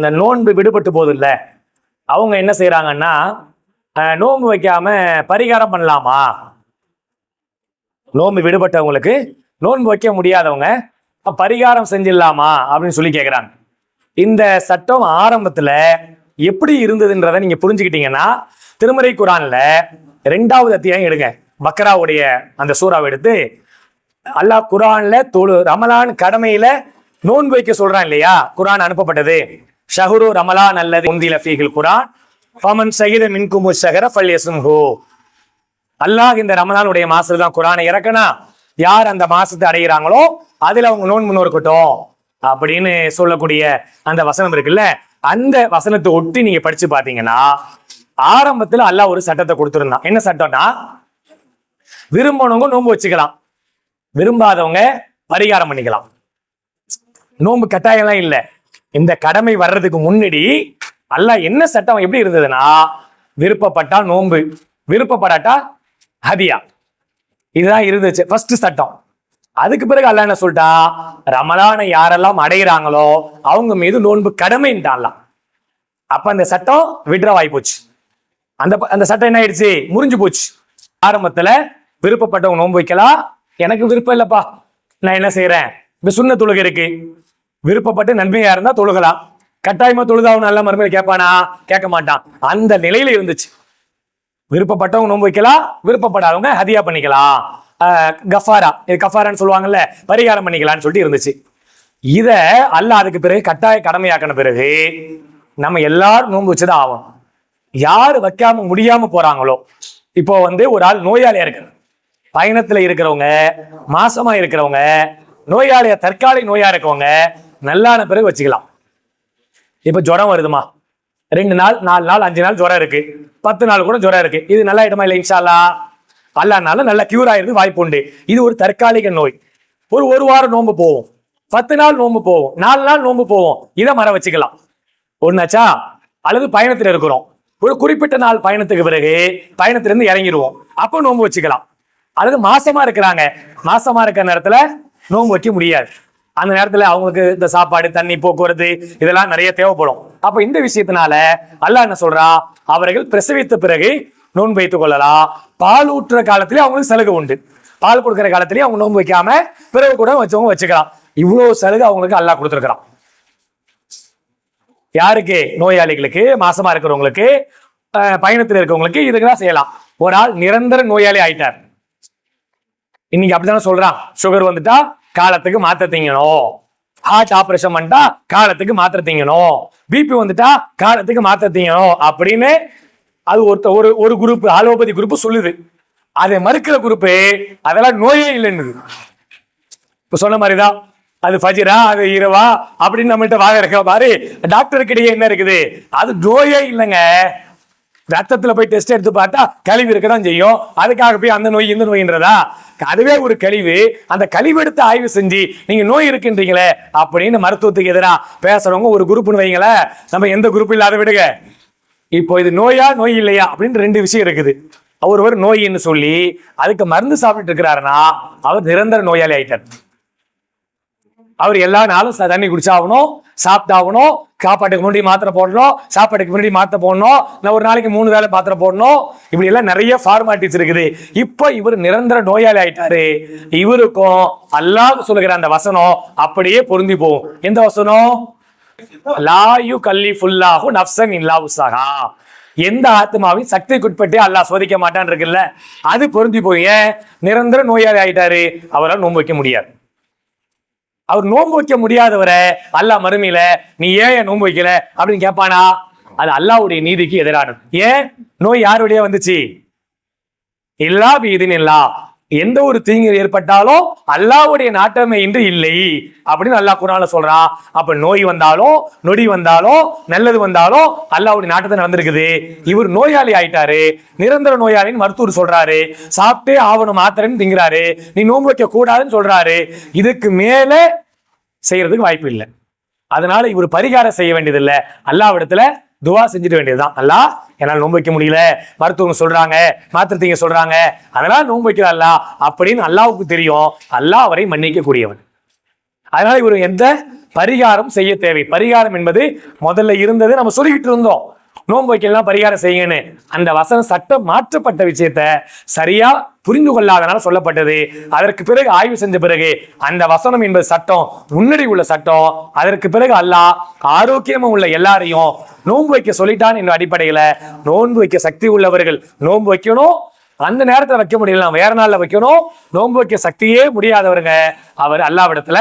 இந்த நோன்பு விடுபட்டு போகுது அவங்க என்ன செய்கிறாங்கன்னா நோன்பு வைக்காம பரிகாரம் பண்ணலாமா? நோன்பு விடுபட்டவங்களுக்கு நோன்பு வைக்க முடியாதவங்க பரிகாரம் செஞ்சிடலாமா அப்படின்னு சொல்லி கேட்குறாங்க இந்த சட்டம் ஆரம்பத்தில் எப்படி இருந்ததுன்றதை நீங்க புரிஞ்சுக்கிட்டீங்கன்னா திருமறை குரானில் ரெண்டாவது அத்தியாயம் எடுங்க. பக்ராவுடைய அந்த சூறாவை எடுத்து அல்லாஹ் குரானில் தொழு ரமலான் கடமையில் நோன்பு வைக்க சொல்கிறான் இல்லையா? குரான் அனுப்பப்பட்டது. ஷஹுரு ரமலான் அல்லது உந்தில ஃபீகில் குரான். ஃபமன் சகித மின்குமு ஷஹர ஃபல் யசும்ஹு அல்லாஹ் இந்த ரமலானுடைய மாசத்துல தான் குரானை இறக்கனா யார் அந்த மாசத்தை அடைகிறாங்களோ அதுல அவங்க நோன்பு நோக்கட்டும் அப்படின்னு சொல்லக்கூடிய அந்த வசனம் இருக்குல்ல அந்த வசனத்தை ஒட்டி நீங்க படிச்சு பாத்தீங்கன்னா ஆரம்பத்துல அல்லாஹ் ஒரு சட்டத்தை கொடுத்துருந்தான். என்ன சட்டம்னா விரும்பணவங்க நோன்பு வச்சுக்கலாம். விரும்பாதவங்க பரிகாரம் பண்ணிக்கலாம். நோன்பு கட்டாயம்லாம் இல்லை. இந்த கடமை வர்றதுக்கு முன்னாடி அல்லாஹ் என்ன சட்டம் எப்படி இருந்ததுன்னா விருப்பப்பட்டா நோன்பு விருப்பப்படாட்டா ஹதியா. இதுதான் இருந்துச்சு ஃபர்ஸ்ட் சட்டம். அதுக்கு பிறகு அல்ல என்ன சொல்லிட்டா ரமலானை யாரெல்லாம் அடைகிறாங்களோ அவங்க மீது நோன்பு கடமைன்ட்டான்லாம் அப்ப அந்த சட்டம் விட்ரா ஆகி போச்சு. அந்த அந்த சட்டம் என்ன ஆயிடுச்சு? முறிஞ்சு போச்சு. ஆரம்பத்துல விருப்பப்பட்டவங்க நோன்பு வைக்கலாம். எனக்கு விருப்பம் இல்லப்பா. நான் என்ன செய்யறேன் இப்ப சுண்ண தொழுகை இருக்கு. விருப்பப்பட்டு நன்மையா இருந்தா தொழுகலாம். கட்டாயமா தொழுதாவும் நல்ல மறுமையில கேட்பானா? கேட்க மாட்டான். அந்த நிலையில இருந்துச்சு. விருப்பப்பட்டவங்க நோன்பு வைக்கலாம் விருப்பப்படாதவங்க ஹதியா பண்ணிக்கலாம். கஃபாரா. இது கஃபாரான்னு சொல்லுவாங்கல்ல பரிகாரம் பண்ணிக்கலாம்னு சொல்லிட்டு இருந்துச்சு. இத அல்ல அதுக்கு பிறகு கட்டாய கடமையாக்கின பிறகு நம்ம எல்லாரும் நோன்பு வச்சுதான் ஆகும் யார் வைக்காம முடியாம போறாங்களோ இப்போ வந்து ஒரு ஆள் நோயாளியா இருக்கிறார். பயணத்துல இருக்கிறவங்க மாசமா இருக்கிறவங்க நோயாளியா தற்காலிக நோயா இருக்கவங்க நல்லான பிறகு வச்சுக்கலாம். இப்போ ஜுரம் வருதுமா? ரெண்டு நாள் நாலு நாள் அஞ்சு நாள் ஜுரம் இருக்கு. பத்து நாள் கூட ஜுரம் இருக்கு. இது நல்லா இடமா இல்லை இன்ஷால்லா? அல்லானாலும் நல்லா கியூர் ஆயிருந்து வாய்ப்பு உண்டு. இது ஒரு தற்காலிக நோய். ஒரு ஒரு வாரம் நோம்பு போவோம் பத்து நாள் நோன்பு போவோம் நாலு நாள் நோன்பு போவோம் இதை மர வச்சுக்கலாம். ஒன்னாச்சா அல்லது பயணத்தில் இருக்கிறோம். ஒரு குறிப்பிட்ட நாள் பயணத்துக்கு பிறகு பயணத்திலிருந்து இறங்கிடுவோம். அப்போ நோன்பு வச்சுக்கலாம். அல்லது மாசமா இருக்கிறாங்க. மாசமா இருக்கிற நேரத்துல நோன்பு வைக்க முடியாது. அந்த நேரத்துல அவங்களுக்கு இந்த சாப்பாடு தண்ணி போக்குவரத்து இதெல்லாம் நிறைய தேவைப்படும். அப்ப இந்த விஷயத்தினால அல்லாஹ் என்ன சொல்றா? அவர்கள் பிரசவித்த பிறகு நோன்பு வைத்துக் கொள்ளலாம். பால் ஊற்றுற காலத்திலேயே அவங்களுக்கு சலுகை உண்டு. பால் கொடுக்குற காலத்திலேயே அவங்க நோன்பு வைக்காம பிறகு கூட வச்சவங்க வச்சுக்கலாம். இவ்வளவு சலுகை அவங்களுக்கு அல்லாஹ் கொடுத்துருக்கிறான். யாருக்கு? நோயாளிகளுக்கு மாசமா இருக்கிறவங்களுக்கு பயணத்தில் இருக்கவங்களுக்கு இதுக்கெல்லாம் செய்யலாம். ஒரு ஆள் நிரந்தர நோயாளி ஆயிட்டார். இன்னைக்கு அப்படித்தானே சொல்றான்? சுகர் வந்துட்டா காலத்துக்கு மாத்திரை திங்கணும். ஹார்ட் ஆபரேஷன் பண்ணிட்டா காலத்துக்கு மாத்திரை திங்கணும். பிபி வந்துட்டா காலத்துக்கு மாத்திரை திங்கணும் அப்படின்னு அது ஒருத்த ஒரு ஒரு குரூப் ஆலோபதி குரூப் சொல்லுது. அதை மறுக்கிற குரூப் அதெல்லாம் நோயே இல்லைன்னு. இப்ப சொன்ன மாதிரிதான் அது ஃபஜிரா அது இரவா அப்படின்னு நம்மகிட்ட வாங்க இருக்க மாதிரி டாக்டருக்கிடையே என்ன இருக்குது? அது நோயே இல்லைங்க. ரத்தத்தில் போய் டெஸ்ட் எடுத்து பார்த்தா கழிவு இருக்க தான் செய்யும். அதுக்காக போய் அந்த நோய் இந்த நோயின்றதா? அதுவே ஒரு கழிவு. அந்த கழிவு எடுத்து ஆய்வு செஞ்சு நீங்க நோய் இருக்குன்றீங்களே அப்படின்னு மருத்துவத்துக்கு எதிராக பேசுறவங்க ஒரு குரூப்னு வைங்களேன். நம்ம எந்த குரூப் இல்லாத விடுங்க. இப்போ இது நோயா நோய் இல்லையா அப்படின்னு ரெண்டு விஷயம் இருக்குது. அவர் ஒரு நோயின்னு சொல்லி அதுக்கு மருந்து சாப்பிட்டு இருக்கிறாருன்னா அவர் நிரந்தர நோயாளி ஆயிட்டார். அவர் எல்லா நாளும் தண்ணி குடிச்சாகணும் சாப்பிட்டாகணும் சாப்பாட்டுக்கு முன்னாடி மாத்திரை போடணும் சாப்பாட்டுக்கு முன்னாடி மாத்திரை போடணும் நான் ஒரு நாளைக்கு மூணு வேளை மாத்திரை போடணும். இப்படி எல்லாம் நிறைய ஃபார்மாலிட்டிஸ் இருக்குது. இப்போ இவர் நிரந்தர நோயாளி ஆயிட்டாரு. இவருக்கும் அல்லாஹ் சொல்லுகிற அந்த வசனம் அப்படியே பொருந்தி போகும். எந்த வசனம்? லாயு கல்லி ஃபுல்லாஹு நப்சன் இல்லா உசாகா எந்த ஆத்மாவையும் சக்திக்குட்பட்டு அல்லாஹ் சோதிக்க மாட்டான் இருக்குல்ல. அது பொருந்தி போய் ஏன்? நிரந்தர நோயாளி ஆயிட்டாரு. அவரால் நோன்பு வைக்க முடியாது. அவர் நோன்பு வைக்க முடியாதவரை அல்லாஹ் மறுமையில நீ ஏன் என் நோன்பு வைக்கல? அப்படின்னு கேட்பானா அது அல்லாவுடைய நீதிக்கு எதிரானது. ஏன்? நோய் யாருடைய வந்துச்சு? இல்லா பீதின் இல்லா. எந்த ஒரு தீங்கு ஏற்பட்டாலும் அல்லாவுடைய நாட்டமே இன்று இல்லை அப்படின்னு அல்லாஹ் குரால சொல்றான் அப்ப நோய் வந்தாலும் நொடி வந்தாலும் நல்லது வந்தாலும் அல்லாஹ்வுடைய நாட்டத்தை நடந்திருக்குது. இவர் நோயாளி ஆயிட்டாரு. நிரந்தர நோயாளின்னு மருத்துவர் சொல்றாரு. சாப்பிட்டே ஆவணும் மாத்திரன்னு திங்கிறாரு. நீ நோன்பு வைக்க கூடாதுன்னு சொல்றாரு. இதுக்கு மேல செய்யறதுக்கு வாய்ப்பு இல்லை. அதனால இவர் பரிகாரம் செய்ய வேண்டியதில்லை. அல்லாவிடத்துல துவா செஞ்சுட்டு வேண்டியதுதான். அல்லாஹ் என்னால் நோன்பு வைக்க முடியல. மருத்துவங்க சொல்றாங்க மாத்திரத்தீங்க சொல்றாங்க. அதனால நோன்பு அல்லா அப்படின்னு அல்லாவுக்கு தெரியும். அல்லாஹ் அவரை மன்னிக்கக்கூடியவன். அதனால இவர் எந்த பரிகாரம் செய்ய தேவை? பரிகாரம் என்பது முதல்ல இருந்தது நம்ம சொல்லிக்கிட்டு இருந்தோம். நோன்பு வைக்கலாம் பரிகாரம் செய்யுங்கன்னு. அந்த வசனம் சட்டம் மாற்றப்பட்ட விஷயத்த சரியா புரிந்து கொள்ளாதனால சொல்லப்பட்டது. அதற்கு பிறகு ஆய்வு செஞ்ச பிறகு அந்த வசனம் என்பது சட்டம் முன்னடி உள்ள சட்டம். அதற்கு பிறகு அல்லாஹ் ஆரோக்கியமா உள்ள எல்லாரையும் நோன்பு வைக்க சொல்லிட்டான் என்ற அடிப்படையில நோன்பு வைக்க சக்தி உள்ளவர்கள் நோன்பு வைக்கணும். அந்த நேரத்தில் வைக்க முடியல வேற நாளில் வைக்கணும். நோன்பு வைக்க சக்தியே முடியாதவருங்க. அவர் அல்லாவிடத்துல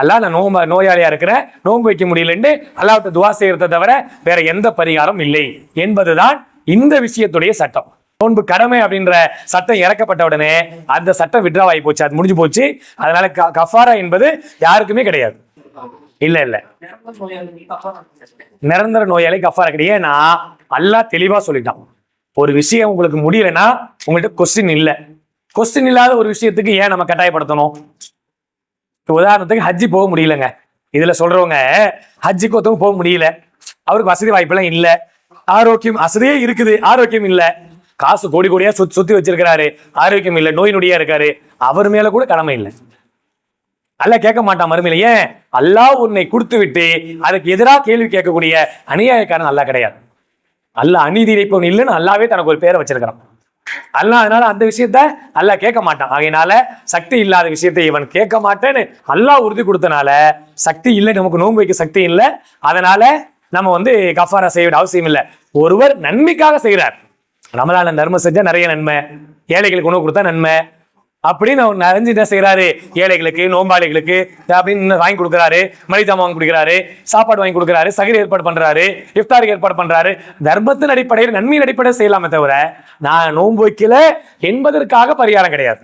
அல்லா நான் நோம்ப நோயாளியா இருக்கிறேன் நோன்பு வைக்க முடியலன்னு அல்லாவிட்ட துவா செய்கிறத தவிர வேற எந்த பரிகாரம் இல்லை. என்பதுதான் இந்த விஷயத்துடைய சட்டம். நோன்பு கடமை அப்படின்ற சட்டம் இறக்கப்பட்ட உடனே அந்த சட்டம் விட்ரா ஆகி போச்சு. அது முடிஞ்சு போச்சு. அதனால க- கஃபாரா என்பது யாருக்குமே கிடையாது. இல்ல இல்ல. நிரந்தர நோயாளி கஃபாரா கிடையாது. ஏன்னா அல்லாஹ் தெளிவா சொல்லிட்டான். ஒரு விஷயம் உங்களுக்கு முடியலன்னா உங்கள்கிட்ட கொஸ்டின் இல்ல. கொஸ்டின் இல்லாத ஒரு விஷயத்துக்கு ஏன் நம்ம கட்டாயப்படுத்தணும்? உதாரணத்துக்கு ஹஜ்ஜி போக முடியலங்க. இதுல சொல்றவங்க ஹஜ்ஜிக்கு ஒருத்தவங்க போக முடியல. அவருக்கு வசதி வாய்ப்பெல்லாம் இல்ல. ஆரோக்கியம் வசதியே இருக்குது. ஆரோக்கியம் இல்ல. காசு கோடி கோடியா சுத்தி சுத்தி வச்சிருக்கிறாரு. ஆரோக்கியம் இல்ல நோய் நொடியா இருக்காரு. அவர் மேல கூட கடமை இல்லை. அல்ல கேட்க மாட்டான் மறுமையில ஏன்? அல்லாஹ் உன்னை கொடுத்து விட்டு அதுக்கு எதிராக கேள்வி கேட்கக்கூடிய அநியாயக்காரன் அல்லா கிடையாது. அல்ல அநீதி இழைப்பவன் இல்லைன்னு அல்லாவே தனக்கு ஒரு பேரை வச்சிருக்கிறான். அல்லா அதனால அந்த விஷயத்த அல்லா கேட்க மாட்டான். அதனால சக்தி இல்லாத விஷயத்தை இவன் கேட்க மாட்டேன்னு அல்லாஹ் உறுதி கொடுத்தனால சக்தி இல்லை நமக்கு நோன்பு வைக்க சக்தி இல்லை. அதனால நம்ம வந்து கஃபாரா செய்ய வேண்டிய அவசியம் இல்லை. ஒருவர் நன்மைக்காக செய்கிறார் ரமலான நன்மை செஞ்சா நிறைய நன்மை ஏழைகளுக்கு உணவு கொடுத்தா நன்மை அப்படின்னு அவர் நிறைஞ்சு என்ன செய்யறாரு ஏழைகளுக்கு நோம்பாளிகளுக்கு அப்படின்னு வாங்கி கொடுக்குறாரு. மளிதாம வாங்கி கொடுக்குறாரு. சாப்பாடு வாங்கி கொடுக்குறாரு. சகரி ஏற்பாடு பண்றாரு. இஃப்தாருக்கு ஏற்பாடு பண்றாரு. தர்மத்தின் அடிப்படையில் நன்மையின் அடிப்படையில் செய்யலாமே தவிர நான் நோன்பு வைக்கல என்பதற்காக பரிகாரம் கிடையாது.